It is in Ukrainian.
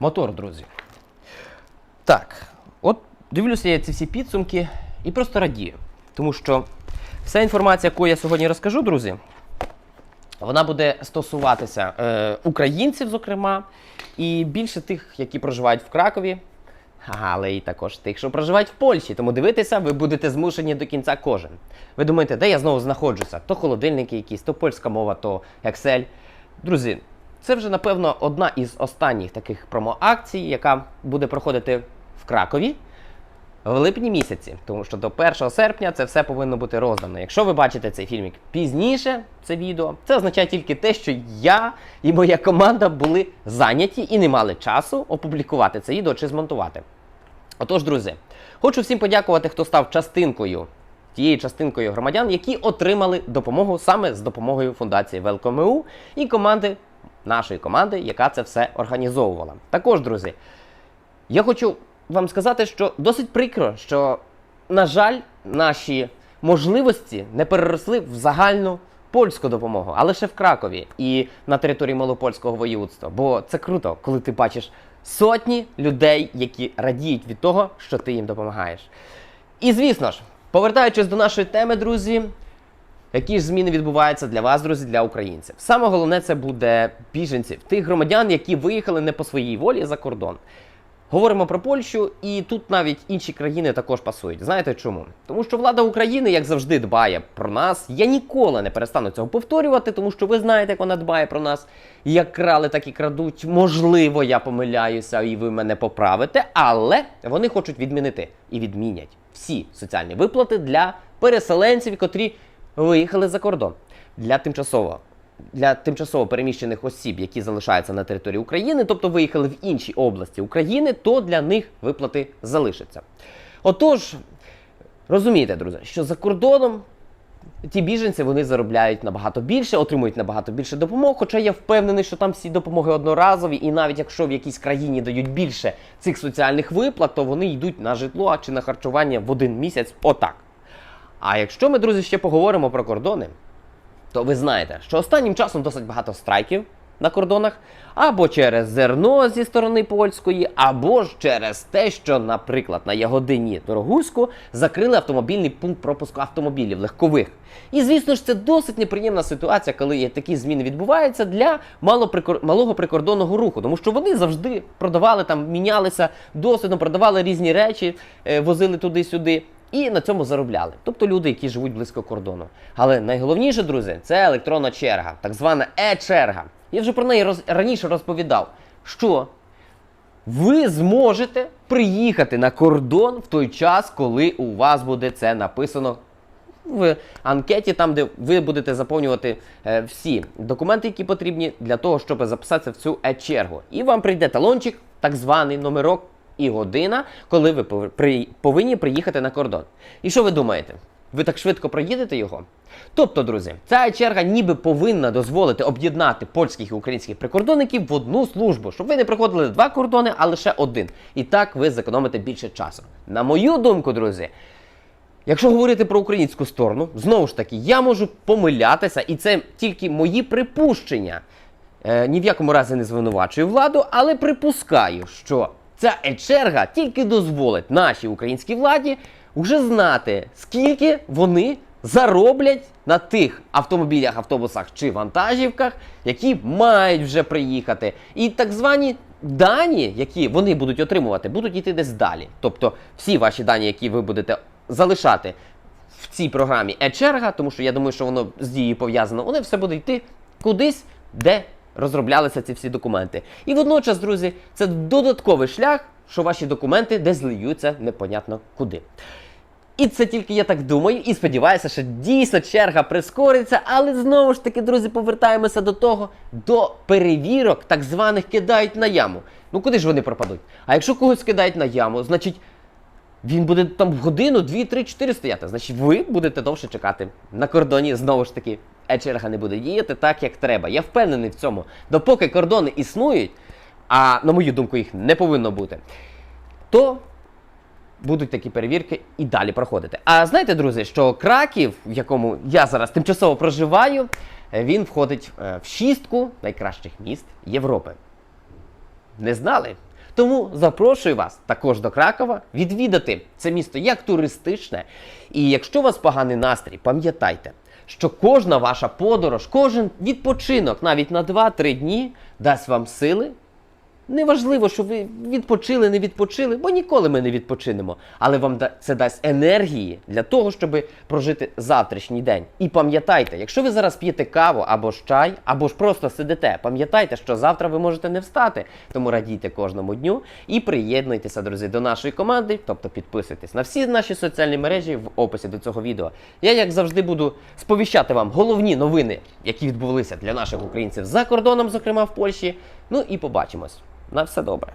Мотор, друзі. Так, от дивлюся я ці всі підсумки і просто радію. Тому що вся інформація, яку я сьогодні розкажу, друзі, вона буде стосуватися е, українців, зокрема, і більше тих, які проживають в Кракові, але і також тих, що проживають в Польщі. Тому дивитися ви будете змушені до кінця кожен. Ви думаєте, де я знову знаходжуся? То холодильники якісь, то польська мова, то Excel. Друзі, це вже, напевно, одна із останніх таких промо-акцій, яка буде проходити в Кракові в липні місяці, тому що до 1 серпня це все повинно бути роздано. Якщо ви бачите цей фільмік пізніше, це відео, це означає тільки те, що я і моя команда були зайняті і не мали часу опублікувати це відео чи змонтувати. Отож, друзі, хочу всім подякувати, хто став частинкою. Тією частинкою громадян, які отримали допомогу саме з допомогою фундації Welcome.EU і команди нашої команди, яка це все організовувала. Також, друзі, я хочу вам сказати, що досить прикро, що, на жаль, наші можливості не переросли в загальну польську допомогу, а лише в Кракові і на території Малопольського воєводства. Бо це круто, коли ти бачиш сотні людей, які радіють від того, що ти їм допомагаєш. І звісно ж, повертаючись до нашої теми, друзі, які ж зміни відбуваються для вас, друзі, для українців? Саме головне це буде біженців, тих громадян, які виїхали не по своїй волі за кордон. Говоримо про Польщу, і тут навіть інші країни також пасують. Знаєте чому? Тому що влада України, як завжди, дбає про нас. Я ніколи не перестану цього повторювати, тому що ви знаєте, як вона дбає про нас. Як крали, так і крадуть. Можливо, я помиляюся, і ви мене поправите, але вони хочуть відмінити і відмінять всі соціальні виплати для переселенців, котрі виїхали за кордон для тимчасового для тимчасово переміщених осіб, які залишаються на території України, тобто виїхали в інші області України, то для них виплати залишаться. Отож, розумієте, друзі, що за кордоном ті біженці вони заробляють набагато більше, отримують набагато більше допомог. Хоча я впевнений, що там всі допомоги одноразові, і навіть якщо в якійсь країні дають більше цих соціальних виплат, то вони йдуть на житло чи на харчування в один місяць. Отак. А якщо ми, друзі, ще поговоримо про кордони, то ви знаєте, що останнім часом досить багато страйків на кордонах, або через зерно зі сторони польської, або ж через те, що, наприклад, на Ягодині Дорогуську закрили автомобільний пункт пропуску автомобілів легкових. І звісно ж, це досить неприємна ситуація, коли такі зміни відбуваються для малого прикордонного руху, тому що вони завжди продавали там, мінялися досвідом, продавали різні речі, е, возили туди-сюди і на цьому заробляли. Тобто люди, які живуть близько кордону. Але найголовніше, друзі, це електронна черга, так звана е-черга. Я вже про неї роз... раніше розповідав, що ви зможете приїхати на кордон в той час, коли у вас буде це написано. В анкеті, там, де ви будете заповнювати е, всі документи, які потрібні для того, щоб записатися в цю е-чергу. І вам прийде талончик, так званий номерок і година, коли ви при- повинні приїхати на кордон. І що ви думаєте? Ви так швидко проїдете його? Тобто, друзі, ця черга ніби повинна дозволити об'єднати польських і українських прикордонників в одну службу, щоб ви не проходили два кордони, а лише один. І так ви зекономите більше часу. На мою думку, друзі, Якщо говорити про українську сторону, знову ж таки, я можу помилятися, і це тільки мої припущення. Е, ні в якому разі не звинувачую владу, але припускаю, що ця е-черга тільки дозволить нашій українській владі вже знати, скільки вони зароблять на тих автомобілях, автобусах чи вантажівках, які мають вже приїхати. І так звані дані, які вони будуть отримувати, будуть йти десь далі. Тобто всі ваші дані, які ви будете залишати в цій програмі е-черга, тому що я думаю, що воно з дією пов'язано, вони все буде йти кудись, де розроблялися ці всі документи. І водночас, друзі, це додатковий шлях, що ваші документи десь злиються непонятно куди. І це тільки я так думаю, і сподіваюся, що дійсно черга прискориться, але знову ж таки, друзі, повертаємося до того, до перевірок, так званих кидають на яму. Ну куди ж вони пропадуть? А якщо когось кидають на яму, значить він буде там годину, дві, три, чотири стояти. Значить, ви будете довше чекати. На кордоні знову ж таки е-черга не буде діяти так, як треба. Я впевнений в цьому. Допоки кордони існують, а на мою думку, їх не повинно бути, то будуть такі перевірки і далі проходити. А знаєте, друзі, що Краків, в якому я зараз тимчасово проживаю, він входить е, в шістку найкращих міст Європи. Не знали? Тому запрошую вас також до Кракова відвідати це місто як туристичне. І якщо у вас поганий настрій, пам'ятайте, що кожна ваша подорож, кожен відпочинок навіть на 2-3 дні дасть вам сили Неважливо, що ви відпочили, не відпочили, бо ніколи ми не відпочинемо. Але вам це дасть енергії для того, щоб прожити завтрашній день. І пам'ятайте, якщо ви зараз п'єте каву або ж чай, або ж просто сидите, пам'ятайте, що завтра ви можете не встати. Тому радійте кожному дню і приєднуйтеся, друзі, до нашої команди, тобто підписуйтесь на всі наші соціальні мережі в описі до цього відео. Я, як завжди, буду сповіщати вам головні новини, які відбулися для наших українців за кордоном, зокрема в Польщі. Ну і побачимось. На все добре.